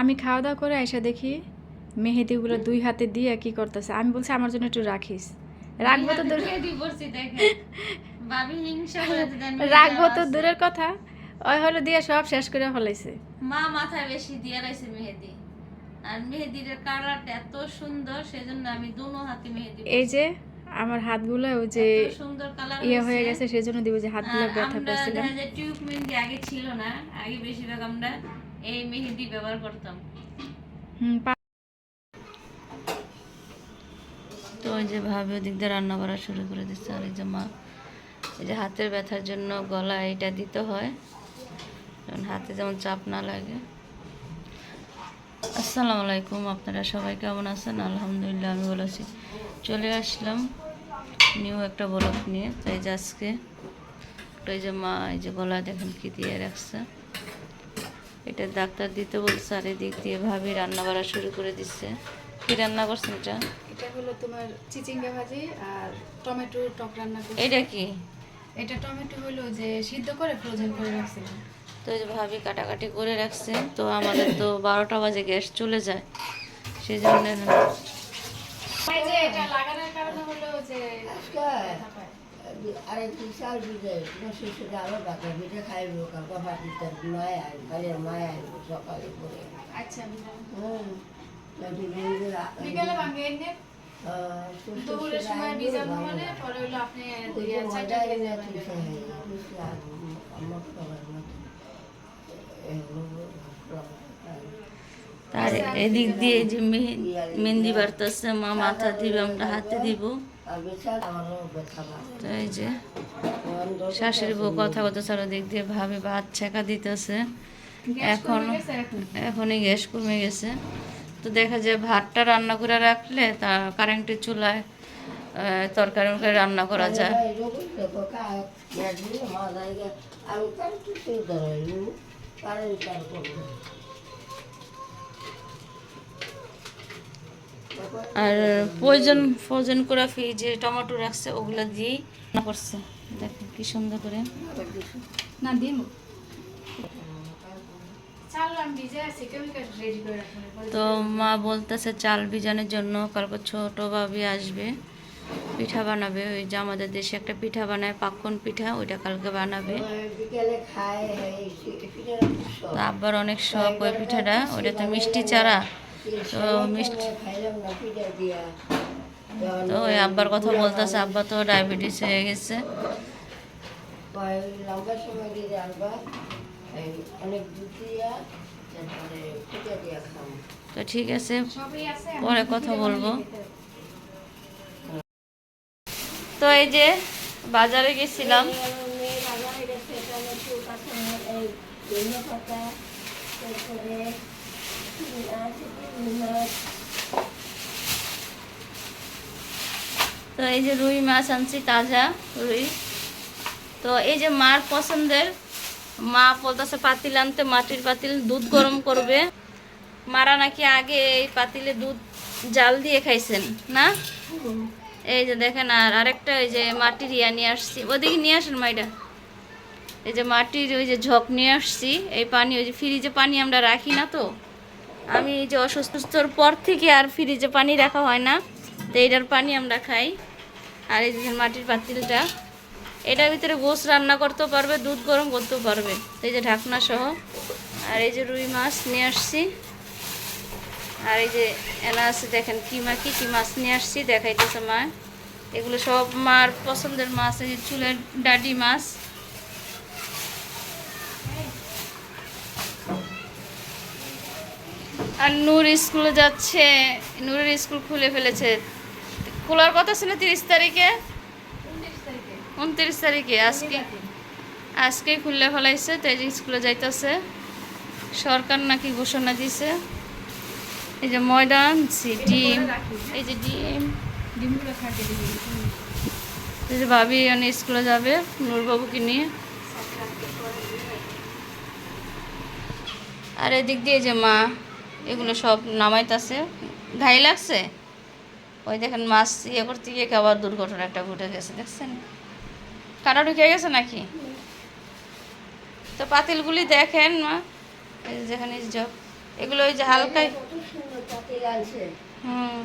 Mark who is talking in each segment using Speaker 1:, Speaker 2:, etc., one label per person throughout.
Speaker 1: আমি খাওয়া দাওয়া করে এসে দেখি মেহেদিগুলো দুই হাতে দিয়ে কি করতেছে। আমি বলছি আমার জন্য একটু রাখিস। রাখব তো দূর রাখব তো দূরের কথা। ওই হলো দিয়ে সব শেষ করে ফেলাইছে।
Speaker 2: মা মাথায় বেশি দিয়ে রাখছে মেহেদি। আর মেহেদির কালারটা এত সুন্দর সেজন্য আমি দুনো হাতে মেহেদি
Speaker 1: এই যে আমার হাতগুলো ওই যে
Speaker 2: সুন্দর কালার
Speaker 1: ইয়ে হয়ে গেছে সেজন্য দিব যে হাতগুলো ব্যথা
Speaker 2: আমরা
Speaker 1: পাচ্ছিলাম।
Speaker 2: টিউব মেহেদি আগে ছিল না আগে বেশিরভাগ আমরা এই মেহেদি ব্যবহার করতাম।
Speaker 1: হুম
Speaker 2: তো ওই যে ভাবে ওদিক দিয়ে রান্না করা শুরু করে দিচ্ছে। আর এই যে মা এই যে হাতের ব্যথার জন্য গলা এটা দিতে হয়। কারণ হাতে যেমন চাপ না লাগে। আসসালামু আলাইকুম আপনারা সবাই কেমন আছেন? আলহামদুলিল্লাহ আমি বলেছি চলে আসলাম নিউ একটা ব্লক নিয়ে। তাই যে আজকে এই যে মা এই যে গলা দেখেন কি দিয়ে রাখছে। এটা ডাক্তার দিতে বলছে আর এদিক দিয়ে ভাবি রান্না করা শুরু করে দিচ্ছে কি রান্না করছেন এটা?
Speaker 1: এটা হলো তোমার চিচিঙ্গা ভাজি আর টমেটো টক রান্না করছি।
Speaker 2: এটা কি?
Speaker 1: এটা টমেটো হলো যে সিদ্ধ করে ফ্রোজেন করে রাখছিলাম।
Speaker 2: তো এই যে ভাবি কাটাকাটি করে রাখছে। তো আমাদের তো বারোটা বাজে গ্যাস চলে যায়। সেই জন্য
Speaker 1: এটা লাগানোর কারণে হলো যে
Speaker 3: আরে বিশাল বিজয় শিশুটা আরও বাচ্চা পিঠে খাইব মায় কালের মায় সকালে করে
Speaker 1: আচ্ছা
Speaker 3: হুম
Speaker 1: বিকেলে ভাঙে এনে দুপুরের সময় ভিজানো হলে পরে হলো আপনি।
Speaker 2: তার এদিক দিয়ে যে মেহে- মেহেন্দি বাড়তেছে মা মাথা দিবে আমরা হাতে দিব। এই যে শাশুড়ি বউ কথা কথা চারো দিক দিয়ে ভাবে ভাত ছেঁকা দিতেছে। এখন। এখনই? গ্যাস কমে গেছে। তো দেখা যায় ভাতটা রান্না করে রাখলে তা কারেন্টের চুলায় তরকারি মরকারি রান্না করা যায়।
Speaker 3: আমি
Speaker 2: আর প্রয়োজন প্রয়োজন করে ফ্রিজে টমেটো রাখছে ওগুলো দিয়েই রান্না করছে। দেখেন কি সুন্দর করে।
Speaker 1: না দিন
Speaker 2: তো মা বলতেছে চাল ভিজানোর জন্য কালকে ছোট ভাবি আসবে পিঠা বানাবে। ওই যে আমাদের দেশে একটা পিঠা বানায় পাক্কন পিঠা ওইটা কালকে বানাবে।
Speaker 3: বিকেলে খায় এই পিঠের
Speaker 2: তো আব্বার অনেক শখ ওই পিঠাটা ওইটা তো মিষ্টি চারা। তো মিষ্টি। তো ওই আব্বার কথা বলতেছে, আব্বা তো ডায়াবেটিস হয়ে গেছে। তো ঠিক আছে, পরে কথা বলব। তো এই যে বাজারে গেছিলাম। তো এই যে রুই মাছ আনছি, তাজা রুই। তো এই যে মার পছন্দের, মা বলতেছে পাতিল আনতে, মাটির পাতিল দুধ গরম করবে। মারা নাকি আগে এই পাতিলে দুধ জাল দিয়ে খাইছেন, না? এই যে দেখেন, আর আরেকটা ওই যে মাটির ইয়া নিয়ে আসছি। ওদিকে নিয়ে আসেন মাইটা এই যে মাটির ওই যে ঝক নিয়ে আসছি, এই পানি, ওই যে ফ্রিজে পানি আমরা রাখি না তো? আমি এই যে অসুস্থর পর থেকে আর ফ্রিজে পানি রাখা হয় না। তো এইটার পানি আমরা খাই। আর এই যে মাটির পাতিলটা, এটার ভিতরে গোস রান্না করতেও পারবে, দুধ গরম করতেও পারবে। এই যে ঢাকনা সহ। আর এই যে রুই মাছ নিয়ে আসছি। আর এই যে এনা আছে দেখেন কি মা কি কি মাছ নিয়ে আসছি, দেখাইতেছে মা। এগুলো সব মার পছন্দের মাছ, এই যে চুলের ডাডি মাছ। আর নূর স্কুলে যাচ্ছে, নূরের স্কুল খুলে ফেলেছে। খোলার কথা ছিল তিরিশ তারিখে? উনত্রিশ তারিখে, আজকে? আজকে খুললে ফেলাইছে, তো এই যে স্কুলে যাইতেছে। সরকার নাকি ঘোষণা দিছে। এই যে ময়দান ডিম। এই যে ডিম। এই যে ভাবি মানে স্কুলে যাবে, নূরবাবুকে নিয়ে। আর এদিক দিয়ে যে মা। এগুলো সব নামাইতাছে। ঘাই লাগছে? ওই দেখেন মাছ ইয়ে করতে গিয়ে আবার দুর্ঘটনা একটা ঘটে গেছে দেখছেন? কাটা ঢুকে গেছে নাকি? তো পাতিলগুলি দেখেন মা। যেখানে জগ এগুলো ওই যে হালকা হুম।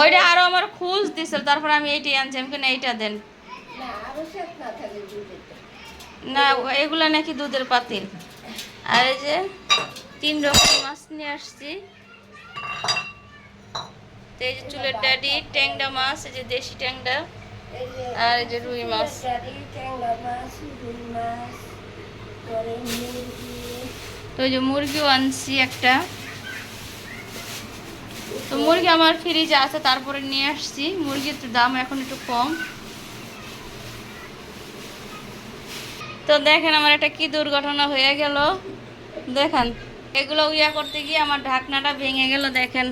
Speaker 2: ওইটা আরও আমার খুঁজ দিছিল তারপর আমি এইটাই আনছি আমি কেন এইটা দেন
Speaker 3: না আবশ্যক না থাকে দুধের
Speaker 2: না, এগুলা নাকি দুধের পাতিল। আর এই যে তিন রকম মাছ নিয়ে আসছি। তো এই যে চুলের ডাডি, ট্যাংরা মাছ, এই যে দেশি ট্যাংরা, আর এই যে রুই মাছ। তো ওই যে মুরগিও আনছি একটা। তো মুরগি আমার ফ্রিজে আছে, তারপরে নিয়ে আসছি। মুরগির দাম এখন একটু কম। তো দেখেন আমার একটা কি দুর্ঘটনা হয়ে গেল। দেখেন, এগুলো ইয়া করতে গিয়ে আমার ঢাকনাটা ভেঙে গেল, দেখেন।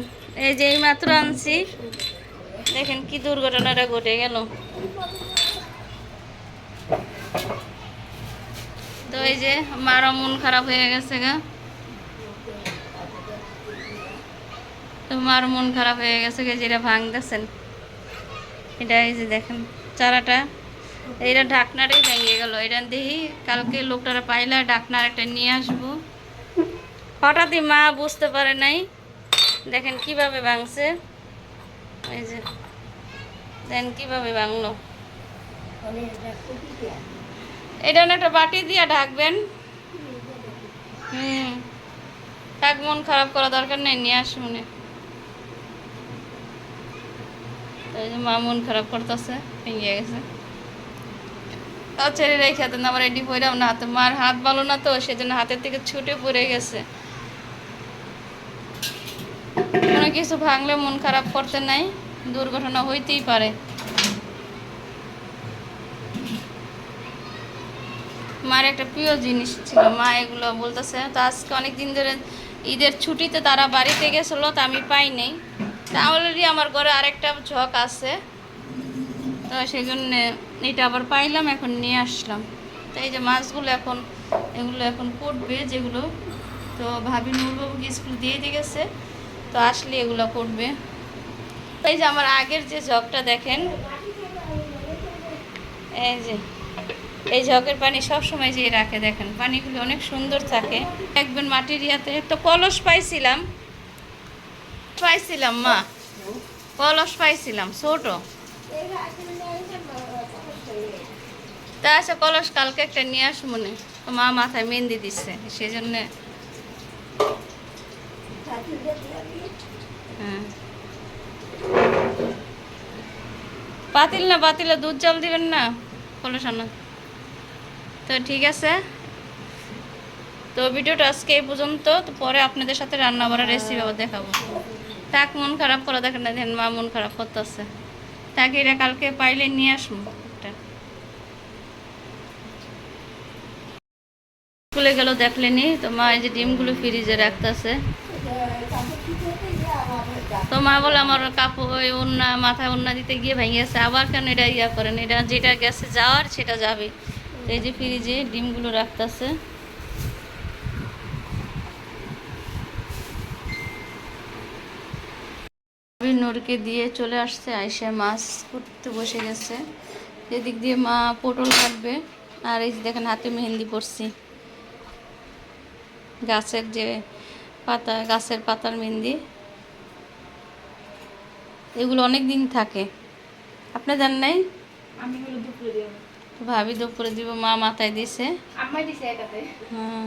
Speaker 2: এই যে মাত্র আনছি। দেখেন কি দুর্ঘটনাটা ঘটে গেল। তো এই যে মারও মন খারাপ হয়ে গেছে গা। তো মার, মন খারাপ হয়ে গেছে গে, যেটা ভাঙতেছেন। এটা এই যে দেখেন, চারাটা। এইটা ঢাকনাটাই ভেঙে গেল। এটা দেখি কালকে লোকটারা পাইলে ঢাকনার একটা নিয়ে আসব। হঠাৎই মা বুঝতে পারে নাই। দেখেন কীভাবে ভাঙছে। এই যে দেখেন কীভাবে ভাঙলো।
Speaker 3: এটা
Speaker 2: একটা বাটি দিয়ে ঢাকবেন। হুম থাক মন খারাপ করা দরকার নেই, নিয়ে আসুন মা মন খারাপ করতেছে, ভেঙে গেছে। ছেড়ে রেখে দেন না মার হাত ভালো না তো হাতের থেকে ছুটে পড়ে গেছে। কোনো কিছু ভাঙলে মন খারাপ করতে নাই, দুর্ঘটনা হইতেই পারে। মার একটা প্রিয় জিনিস ছিল, মা এগুলো বলতেছে, তো আজকে অনেক দিন ধরে ঈদের ছুটিতে তারা বাড়িতে গেছিল, তা আমি পাই নাই। আমার ঘরে আরেকটা ঝক আছে। তো সেই জন্য এটা আবার পাইলাম, এখন নিয়ে আসলাম। তো এই যে মাছগুলো এখন, এগুলো এখন পড়বে যেগুলো। তো ভাবি নূরবাবুকে স্কুল দিয়ে দিয়ে গেছে, তো আসলে এগুলো পড়বে। এই যে আমার আগের যে ঝকটা দেখেন, এই যে, এই ঝকের পানি সব সময় যে রাখে দেখেন। পানিগুলো অনেক সুন্দর থাকে। একবার মাটির ইয়াতে একটা কলস পাইছিলাম। পাইছিলাম মা, কলস পাইছিলাম, ছোট। তা আছে কলস কালকে একটা নিয়ে আস মনে। মা মাথায় মেহেন্দি দিচ্ছে সেই জন্য হ্যাঁ। পাতিল না পাতিলে দুধ জল দিবেন না, কলস আনা। তো ঠিক আছে। তো ভিডিওটা আজকে এই পর্যন্ত, তো পরে আপনাদের সাথে রান্না বাড়ার রেসিপি আবার দেখাবো। তাক মন খারাপ করে দেখেন না, দেখেন মা মন খারাপ করতেছে। তাকে এটা কালকে পাইলে নিয়ে আসব একটা স্কুলে গেল, দেখলেনি। তো মা এই যে ডিমগুলো ফ্রিজে রাখতেছে। তো মা বলে, আমার কাপড় ওন্না মাথায় ওন্না দিতে গিয়ে ভেঙে গেছে আবার কেন এটা ইয়া করেন? এটা যেটা গেছে যাওয়ার, সেটা যাবে। তো এই যে ফ্রিজে ডিমগুলো রাখতেছে। নূরকে দিয়ে চলে আসছে, আইসা মাছ করতে বসে গেছে। এদিক দিয়ে মা পটল কাটবে। আর এই যে দেখেন, হাতে মেহেন্দি পড়ছি গাছের যে পাতা গাছের পাতার মেহেন্দি। এগুলো অনেক দিন থাকে। আপনি জান নাই?
Speaker 1: আমি দুপুরে দিব।
Speaker 2: ভাবি দুপুরে দিব মা মাথায় দিছে।
Speaker 1: আম্মাই দিছে একাতে।
Speaker 2: হ্যাঁ।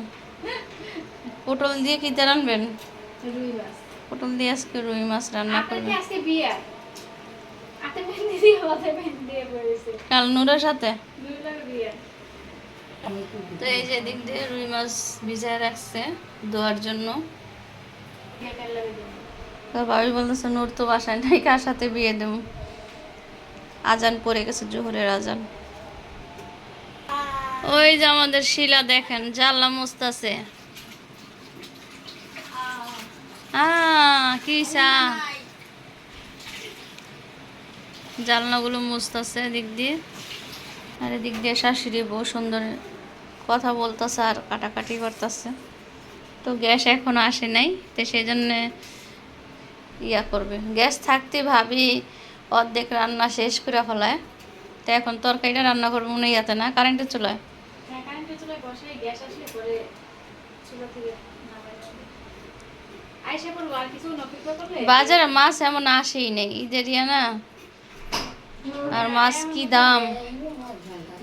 Speaker 2: পটল দিয়ে কি রানবেন?
Speaker 1: রুই মাছ।
Speaker 2: পটল দিয়ে আজকে রুই মাছ রান্না করবেন।
Speaker 1: আজকে বিয়ে?
Speaker 2: কাল নুরের সাথে?
Speaker 1: বিয়ে।
Speaker 2: তো এই যে দিক দিয়ে রুই মাছ ভিজায় রাখছে ধোয়ার জন্য। ভাবি বলতেছে, নূর তো বাসায় নাই, কার সাথে বিয়ে দেব? আজান পড়ে গেছে, জোহরের আজান। ওই যে আমাদের শিলা দেখেন, জানলা মুস্তাছে আহ, কি চা? জানলাগুলো মুছতেছে দিক দিয়ে। আর এদিক দিয়ে শাশুড়ি বউ সুন্দর কথা বলতেছে আর কাটাকাটি করতেছে। তো গ্যাস এখনও আসে নাই তো সেই জন্যে ইয়া করবে। গ্যাস থাকতে ভাবি অর্ধেক রান্না শেষ করে ফেলায় তো এখন তরকারিটা রান্না করব মনে হয় ইয়াতে না কারেন্টের চুলায়?
Speaker 1: হ্যাঁ
Speaker 2: বাজারে মাছ এমন আসেই নেই ঈদের ইয়ে না? আর মাছ কি দাম?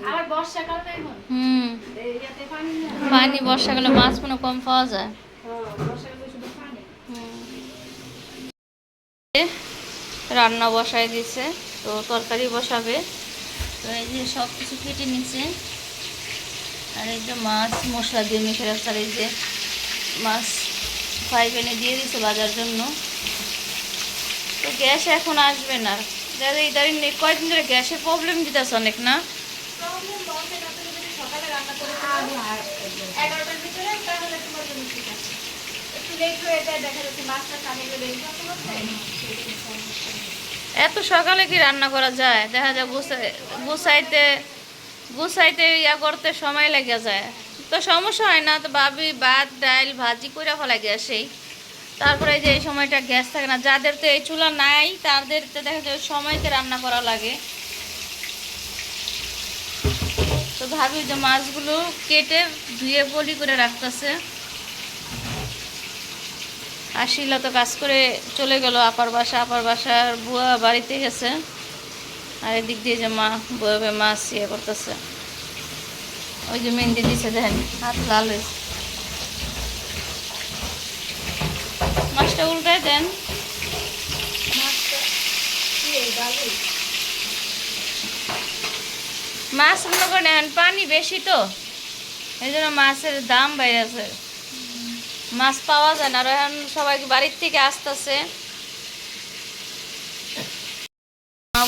Speaker 1: আবার বর্ষাকাল না এখন।
Speaker 2: হুম।
Speaker 1: ইয়াতে পানি না
Speaker 2: পানি বর্ষাকালে মাছ কোনো কম পাওয়া যায়।
Speaker 1: হ্যাঁ, বর্ষাকালে শুধু পানি।
Speaker 2: রান্না বসায় দিছে তো তরকারি বসাবে। তো এই যে সব কিছু কেটে নিচ্ছে আর এই যে মাছ মশলা দিয়ে মেখে রাখছে আর এই যে মাছ ফ্রাই প্যানে দিয়ে দিছে বাজার জন্য। তো গ্যাস এখন আসবে না। দাদা ইদারিং নেই কয়েকদিন ধরে গ্যাসের প্রবলেম দিতেছে অনেক না
Speaker 1: প্রবলেম বলতে না তুমি যদি সকালে রান্না করে এগারোটার ভিতরে তাহলে তোমার জন্য ঠিক আছে। একটু লেট হয়ে যায় দেখা যাচ্ছে মাছটা কানে গেলে
Speaker 2: এত সকালে কি রান্না করা যায়? দেখা যায় গুছাই- গুছাইতে গুছাইতে ইয়া করতে সময় লেগে যায়। তো সমস্যা হয় না তো ভাবি ভাত ডাল ভাজি করে ফেলা গ্যাসেই তারপরে যে এই সময়টা গ্যাস থাকে না যাদের তো এই চুলা নাই তাদের তো দেখা যায় সময়তে রান্না করা লাগে। তো ভাবি যে মাছগুলো কেটে ধুয়ে পলি করে রাখতেছে। আর শিলা তো কাজ করে চলে গেল, আপার বাসা, আপার বাসার বুয়া বাড়িতে গেছে। আর এদিক দিয়ে যে মা, বয়ে মাছ ইয়ে করতেছে। ওই যে মেহেন্দি দিছে, দেখেন, হাত লাল হয়েছে। মাছটা উল্টায় দেন। মাছ মনে করেন এখন পানি বেশি তো এই জন্য মাছের দাম বেড়েছে। মাছ পাওয়া যায় না, আর এখন সবাই বাড়ির থেকে আসতেছে।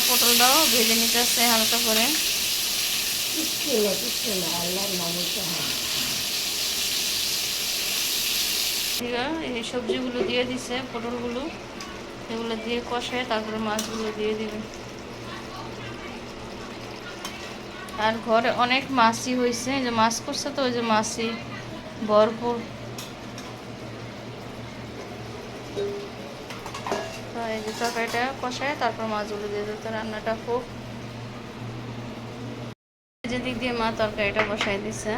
Speaker 2: পটলটাও ভেজে নিতেছে হালকা করে। এই সবজিগুলো দিয়ে দিছে, পটলগুলো। এগুলো দিয়ে কষায় তারপরে মাছগুলো দিয়ে দিবে। আর ঘরে অনেক মাছই হয়েছে যে মাছ করছে তো, ওই যে মাছই ভরপুর। তো এই যে তরকারিটা কষায় তারপর মাছগুলো দিয়ে দিতে রান্নাটা হোক। যেদিক দিয়ে মা তরকারিটা বসাই দিছে।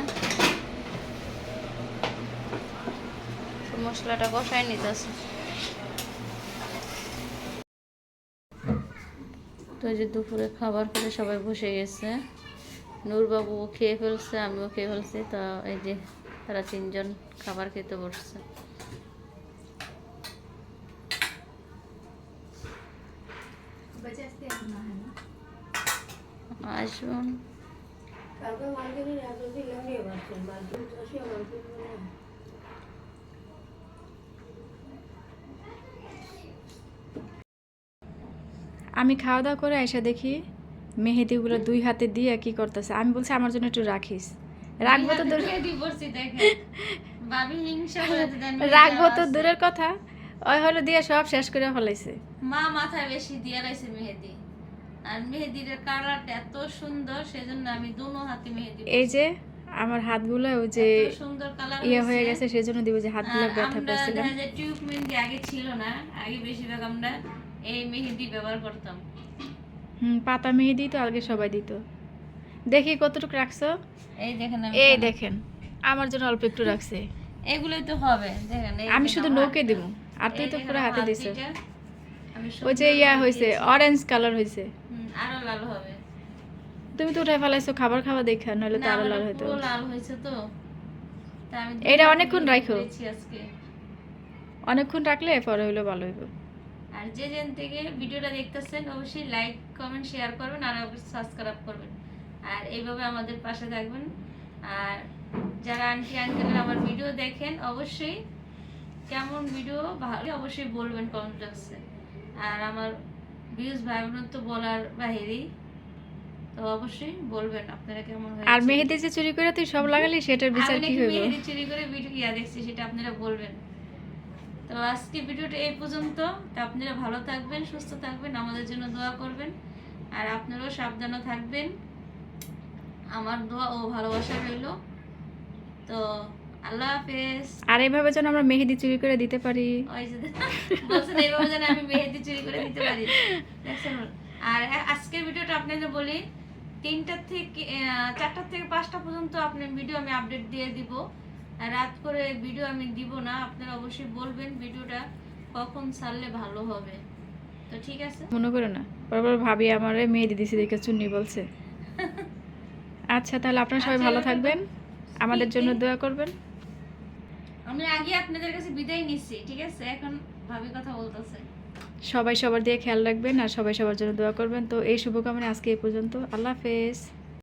Speaker 2: মশলাটা কষাই নিতেছে। তো যে দুপুরে খাবার খেতে সবাই বসে গেছে। নূরবাবু খেয়ে ফেলছে আমিও খেয়ে ফেলছি তা এই যে তারা তিনজন খাবার খেতে বসছে। আসুন।
Speaker 4: আমি খাওয়া দাওয়া করে এসে দেখি মেহেদিগুলো দুই হাতে দিয়ে কি করতেছে? আমি বলছি আমার জন্য একটু রাখিস। রাখব তো দূর রাখব তো দূরের কথা। ওই হলো দিয়ে সব শেষ করে ফেলাইছে।
Speaker 2: মা মাথায় বেশি দিয়ে লাইছে মেহেদি। আর মেহেদির কালারটা এত সুন্দর সেজন্য আমি দুনো হাতে মেহেদি
Speaker 4: এই যে আমার হাতগুলো ওই যে
Speaker 2: সুন্দর কালার
Speaker 4: ইয়ে হয়ে গেছে সেজন্য দিব যে হাতগুলো ব্যথা
Speaker 2: আমরা
Speaker 4: পেয়েছিলাম
Speaker 2: দেখা টিউব মেহেদি আগে ছিল না আগে বেশিরভাগ আমরা এই মেহেদি ব্যবহার করতাম।
Speaker 4: হুম পাতা মেহেদি তো আগে সবাই দিত। দেখি কতটুকু রাখছো?
Speaker 2: এই দেখেন
Speaker 4: এই দেখেন আমার জন্য অল্প একটু রাখছে।
Speaker 2: এগুলোই তো হবে দেখেন
Speaker 4: আমি শুধু নৌকে। দিব আর তুই তো পুরো হাতে দিছ। ওই যে ইয়া হয়েছে অরেঞ্জ কালার হয়েছে
Speaker 2: আরও লাল হবে।
Speaker 4: তুমি তো উঠে ফেলাইছো খাবার খাওয়া দেখা নইলে তো
Speaker 2: আরও
Speaker 4: লাল হইতো।
Speaker 2: লাল হয়েছে তো। তা
Speaker 4: এটা অনেকক্ষণ রাখো। অনেকক্ষণ রাখলে পরে হইল ভালো হইব।
Speaker 2: আর যে যেন থেকে ভিডিওটা দেখতেছেন অবশ্যই লাইক কমেন্ট শেয়ার করবেন আর অবশ্যই সাবস্ক্রাইব করবেন। আর এইভাবে আমাদের পাশে থাকবেন। আর যারা আন্টি আঙ্কেলের আমার ভিডিও দেখেন অবশ্যই কেমন ভিডিও ভালো অবশ্যই বলবেন কমেন্ট বক্সে আর আমার ভিউজ ভাই বোনের তো বলার বাহিরেই তো অবশ্যই বলবেন আপনারা কেমন
Speaker 4: আর
Speaker 2: হয়েছে
Speaker 4: মেহেদি যে চুরি করে তুই সব লাগালি সেটার বিচার কি
Speaker 2: নাকি মেহেদি চুরি করে ভিডিও ইয়া দেখছি সেটা আপনারা বলবেন। তো আজকে ভিডিওটা এই পর্যন্ত। তো আপনারা ভালো থাকবেন সুস্থ থাকবেন আমাদের জন্য দোয়া করবেন। আর আপনারাও সাবধানে থাকবেন। আমার দোয়া ও ভালোবাসা রইল। তো আল্লাহ হাফেজ।
Speaker 4: আর এইভাবে যেন আমরা মেহেদি চুরি করে দিতে পারি।
Speaker 2: ওই যে বলছেন এইভাবে যেন আমি মেহেদি চুরি করে দিতে পারি। আর আজকের ভিডিওটা আপনাদের বলি তিনটার থেকে আহ, চারটার থেকে পাঁচটা পর্যন্ত আপনার ভিডিও আমি আপডেট দিয়ে দিব। রাত করে ভিডিও আমি দিব না আপনারা অবশ্যই বলবেন ভিডিওটা কখন ছাড়লে ভালো হবে। তো ঠিক আছে?
Speaker 1: মনে করো না পরপর ভাবি আমারে মেহেদি দিছি দেখে চুন্নি বলছে। আচ্ছা তাহলে আপনারা সবাই ভালো থাকবেন আমাদের জন্য দোয়া করবেন।
Speaker 2: আমি আগে আপনাদের কাছে বিদায় নিচ্ছি ঠিক আছে? এখন ভাবি কথা বলতেছে।
Speaker 1: সবাই সবার দিয়ে খেয়াল রাখবেন আর সবাই সবার জন্য দোয়া করবেন। তো এই শুভকামনা আজকে এই পর্যন্ত। আল্লাহ হাফেজ।